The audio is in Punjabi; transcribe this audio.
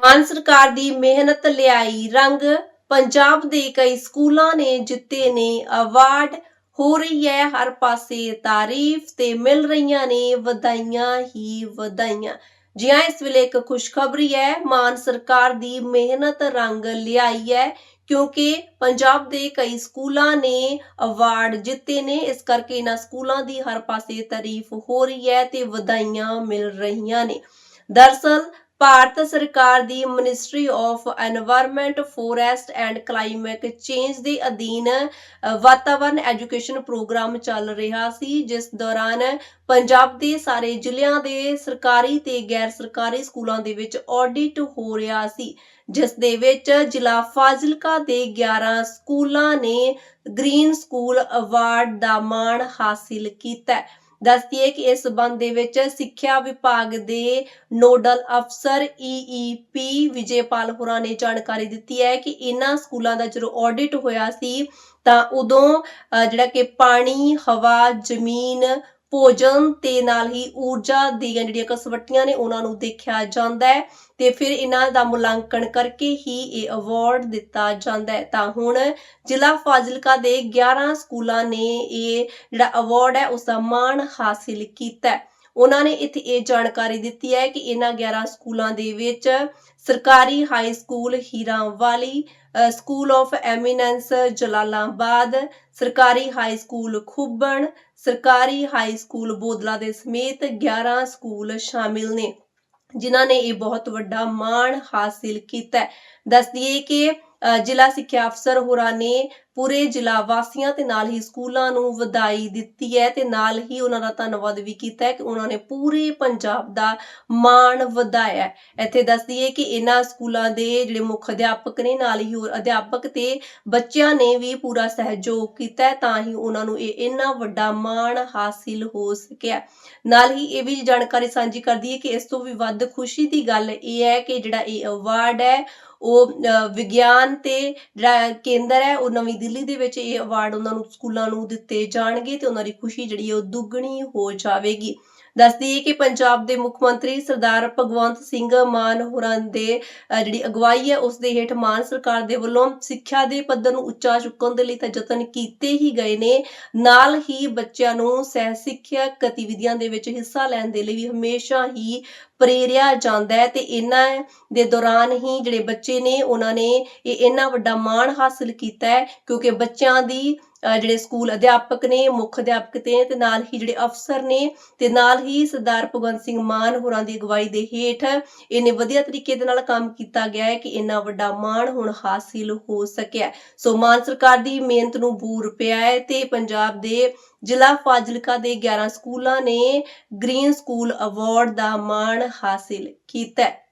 ਮਾਨ ਸਰਕਾਰ ਦੀ ਮਿਹਨਤ ਲਿਆਈ ਰੰਗ, ਪੰਜਾਬ ਦੇ ਕਈ ਸਕੂਲਾਂ ਨੇ ਜਿੱਤੇ ਨੇ ਅਵਾਰਡ ਹੋ ਰਹੀ ਹੈ ਹਰ ਪਾਸੇ ਤਾਰੀਫ ਤੇ ਮਿਲ ਰਹੀਆਂ ਨੇ ਵਧਾਈਆਂ ਹੀ ਵਧਾਈਆਂ। ਜੀ ਹਾਂ ਇਸ ਵੇਲੇ ਇੱਕ ਖੁਸ਼ਖਬਰੀ ਹੈ, ਮਾਨ ਸਰਕਾਰ ਦੀ ਮਿਹਨਤ ਰੰਗ ਲਿਆਈ ਹੈ ਕਿਉਂਕਿ ਪੰਜਾਬ ਦੇ ਕਈ ਸਕੂਲਾਂ ਨੇ ਅਵਾਰਡ ਜਿੱਤੇ ਨੇ। ਇਸ ਕਰਕੇ ਇਹਨਾਂ ਸਕੂਲਾਂ ਦੀ ਹਰ ਪਾਸੇ ਤਾਰੀਫ ਹੋ ਰਹੀ ਹੈ ਤੇ ਵਧਾਈਆਂ ਮਿਲ ਰਹੀਆਂ ਨੇ। ਦਰਸਲ ਭਾਰਤ ਸਰਕਾਰ ਦੀ ministry of environment forest and climate change ਦੇ ਅਧੀਨ ਵਾਤਾਵਰਣ ਐਜੂਕੇਸ਼ਨ ਪ੍ਰੋਗਰਾਮ ਚੱਲ ਰਿਹਾ ਸੀ, ਜਿਸ ਦੌਰਾਨ ਪੰਜਾਬ ਦੇ ਸਾਰੇ ਜ਼ਿਲ੍ਹਿਆਂ ਦੇ ਸਰਕਾਰੀ ਤੇ ਗੈਰ ਸਰਕਾਰੀ ਸਕੂਲਾਂ ਦੇ ਵਿੱਚ ਆਡਿਟ ਹੋ ਰਿਹਾ ਸੀ, ਜਿਸ ਦੇ ਵਿੱਚ ਜ਼ਿਲ੍ਹਾ ਫਾਜ਼ਿਲਕਾ ਦੇ 11 ਸਕੂਲਾਂ ਨੇ ਗ੍ਰੀਨ ਸਕੂਲ ਅਵਾਰਡ ਦਾ ਮਾਣ ਹਾਸਿਲ ਕੀਤਾ। ਦੱਸਦੀਏ ਕਿ ਇਸ ਸੰਬੰਧ ਦੇ ਵਿੱਚ ਸਿੱਖਿਆ ਵਿਭਾਗ ਦੇ ਨੋਡਲ ਅਫਸਰ ਈਈਪੀ ਵਿਜੇਪਾਲ ਹੋਰਾਂ ਨੇ ਜਾਣਕਾਰੀ ਦਿੱਤੀ ਹੈ ਕਿ ਇਹਨਾਂ ਸਕੂਲਾਂ ਦਾ ਜਦੋਂ ਆਡਿਟ ਹੋਇਆ ਸੀ ਤਾਂ ਉਦੋਂ ਜਿਹੜਾ ਕਿ ਪਾਣੀ, ਹਵਾ, ਜ਼ਮੀਨ ਭੋਜਨ ਤੇ ਨਾਲ ਹੀ ਊਰਜਾ ਦੀਆਂ ਜਿਹੜੀਆਂ ਕਸਵੱਟੀਆਂ ਨੇ ਉਹਨਾਂ ਨੂੰ ਦੇਖਿਆ ਜਾਂਦਾ ਹੈ ਤੇ ਫਿਰ ਇਹਨਾਂ ਦਾ ਮੁਲਾਂਕਣ ਕਰਕੇ ਹੀ ਇਹ ਅਵਾਰਡ ਦਿੱਤਾ ਜਾਂਦਾ ਹੈ। ਤਾਂ ਹੁਣ ਜ਼ਿਲ੍ਹਾ ਫਾਜ਼ਿਲਕਾ ਦੇ 11 ਸਕੂਲਾਂ ਨੇ ਇਹ ਜਿਹੜਾ ਅਵਾਰਡ ਹੈ, ਉਸ ਦਾ ਮਾਣ ਹਾਸਿਲ ਕੀਤਾ ਹੈ। ਉਹਨਾਂ ਨੇ ਇੱਥੇ ਇਹ ਜਾਣਕਾਰੀ ਦਿੱਤੀ ਹੈ ਕਿ ਇਹਨਾਂ 11 ਸਕੂਲਾਂ ਦੇ ਵਿੱਚ ਸਰਕਾਰੀ high school Hiranwali school of eminence Jalalabad ਸਰਕਾਰੀ ਹਾਈ ਸਕੂਲ ਖੁੱਬਣ ਸਰਕਾਰੀ ਹਾਈ ਸਕੂਲ ਬੋਦਲਾ ਦੇ ਸਮੇਤ 11 ਸਕੂਲ ਸ਼ਾਮਿਲ ਨੇ ਜਿਨ੍ਹਾਂ ਨੇ ਇਹ ਬਹੁਤ ਵੱਡਾ ਮਾਣ ਹਾਸਿਲ ਕੀਤਾ ਹੈ। ਦੱਸ ਦਈਏ ਕਿ ਅ, ਜ਼ਿਲ੍ਹਾ ਸਿੱਖਿਆ ਅਫਸਰ ਹੋਰਾਂ ਨੇ ਪੂਰੇ ਜ਼ਿਲ੍ਹਾ ਵਾਸੀਆਂ ਤੇ ਨਾਲ ਹੀ ਸਕੂਲਾਂ ਨੂੰ ਵਧਾਈ ਦਿੱਤੀ ਹੈ ਤੇ ਨਾਲ ਹੀ ਉਹਨਾਂ ਦਾ ਧੰਨਵਾਦ ਵੀ ਕੀਤਾ ਹੈ ਕਿ ਉਹਨਾਂ ਨੇ ਪੂਰੇ ਪੰਜਾਬ ਦਾ ਮਾਣ ਵਧਾਇਆ ਇੱਥੇ ਦੱਸ ਦਈਏ ਕਿ ਇਹਨਾਂ ਸਕੂਲਾਂ ਦੇ ਜਿਹੜੇ ਮੁੱਖ ਅਧਿਆਪਕ ਨੇ, ਨਾਲ ਹੀ ਹੋਰ ਅਧਿਆਪਕ ਤੇ ਬੱਚਿਆਂ ਨੇ ਵੀ ਪੂਰਾ ਸਹਿਯੋਗ ਕੀਤਾ ਤਾਂ ਹੀ ਉਹਨਾਂ ਨੂੰ ਇਹ ਇੰਨਾ ਵੱਡਾ ਮਾਣ ਹਾਸਿਲ ਹੋ ਸਕਿਆ ਨਾਲ ਹੀ ਇਹ ਵੀ ਜਾਣਕਾਰੀ ਸਾਂਝੀ ਕਰਦੀ ਹੈ ਕਿ ਇਸ ਤੋਂ ਵੀ ਵੱਧ ਖੁਸ਼ੀ ਦੀ ਗੱਲ ਇਹ ਹੈ ਕਿ ਜਿਹੜਾ ਇਹ ਅਵਾਰਡ ਹੈ, ਉਹ ਵਿਗਿਆਨ ਤੇ ਜਿਹੜਾ ਕੇਂਦਰ ਹੈ, ਉਹ ਨਵੀਂ ਦਿੱਲੀ ਦੇ ਵਿੱਚ ਇਹ ਅਵਾਰਡ ਉਹਨਾਂ ਨੂੰ ਸਕੂਲਾਂ ਨੂੰ ਦਿੱਤੇ ਜਾਣਗੇ ਤੇ ਉਹਨਾਂ ਦੀ ਖੁਸ਼ੀ ਜਿਹੜੀ ਹੈ ਉਹ ਦੁੱਗਣੀ ਹੋ ਜਾਵੇਗੀ। ਦੱਸਦੀ ਕਿ ਪੰਜਾਬ ਦੇ ਮੁੱਖ ਮੰਤਰੀ ਸਰਦਾਰ ਭਗਵੰਤ ਸਿੰਘ ਮਾਨ ਹੋਰਾਂ ਦੇ ਜਿਹੜੀ ਅਗਵਾਈ ਹੈ, ਉਸ ਦੇ ਹੇਠ ਮਾਨ ਸਰਕਾਰ ਦੇ ਵੱਲੋਂ ਸਿੱਖਿਆ ਦੇ ਪੱਧਰ ਨੂੰ ਉੱਚਾ ਚੁੱਕਣ ਦੇ ਲਈ ਤਾਂ ਯਤਨ ਕੀਤੇ ਹੀ ਗਏ ਨੇ। ਨਾਲ ਹੀ ਬੱਚਿਆਂ ਨੂੰ ਸਹਿ ਸਿੱਖਿਆ ਗਤੀਵਿਧੀਆਂ ਦੇ ਵਿੱਚ ਹਿੱਸਾ ਲੈਣ ਦੇ ਲਈ ਵੀ ਹਮੇਸ਼ਾ ਹੀ ਪ੍ਰੇਰਿਆ ਜਾਂਦਾ ਹੈ ਤੇ ਇਹਨਾਂ ਦੇ ਦੌਰਾਨ ਹੀ ਜਿਹੜੇ ਬੱਚੇ ਨੇ, ਉਹਨਾਂ ਨੇ ਇਹ ਇੰਨਾ ਵੱਡਾ ਮਾਣ ਹਾਸਲ ਕੀਤਾ ਹੈ ਕਿਉਂਕਿ ਬੱਚਿਆਂ ਦੀ ਜਿਹੜੇ ਸਕੂਲ ਅਧਿਆਪਕ ਨੇ, ਮੁੱਖ ਅਧਿਆਪਕ ਤੇ ਤੇ ਨਾਲ ਹੀ ਜਿਹੜੇ ਅਫਸਰ ਨੇ, ਤੇ ਨਾਲ ਹੀ ਸਰਦਾਰ ਭਗਵੰਤ ਸਿੰਘ ਮਾਨ ਹੋਰਾਂ ਦੀ ਅਗਵਾਈ ਦੇ ਹੇਠ ਇਹਨੇ ਵਧੀਆ ਤਰੀਕੇ ਦੇ ਨਾਲ ਕੰਮ ਕੀਤਾ ਗਿਆ ਹੈ ਕਿ ਇੰਨਾ ਵੱਡਾ ਮਾਣ ਹੁਣ ਹਾਸਿਲ ਹੋ ਸਕਿਆ ਸੋ ਮਾਨ ਸਰਕਾਰ ਦੀ ਮਿਹਨਤ ਨੂੰ ਬੂਰ ਪਿਆ ਹੈ ਤੇ ਪੰਜਾਬ ਦੇ ਜ਼ਿਲ੍ਹਾ ਫਾਜ਼ਿਲਕਾ ਦੇ 11 ਸਕੂਲਾਂ ਨੇ ਗ੍ਰੀਨ ਸਕੂਲ ਅਵਾਰਡ ਦਾ ਮਾਣ ਹਾਸਿਲ ਕੀਤਾ ਹੈ।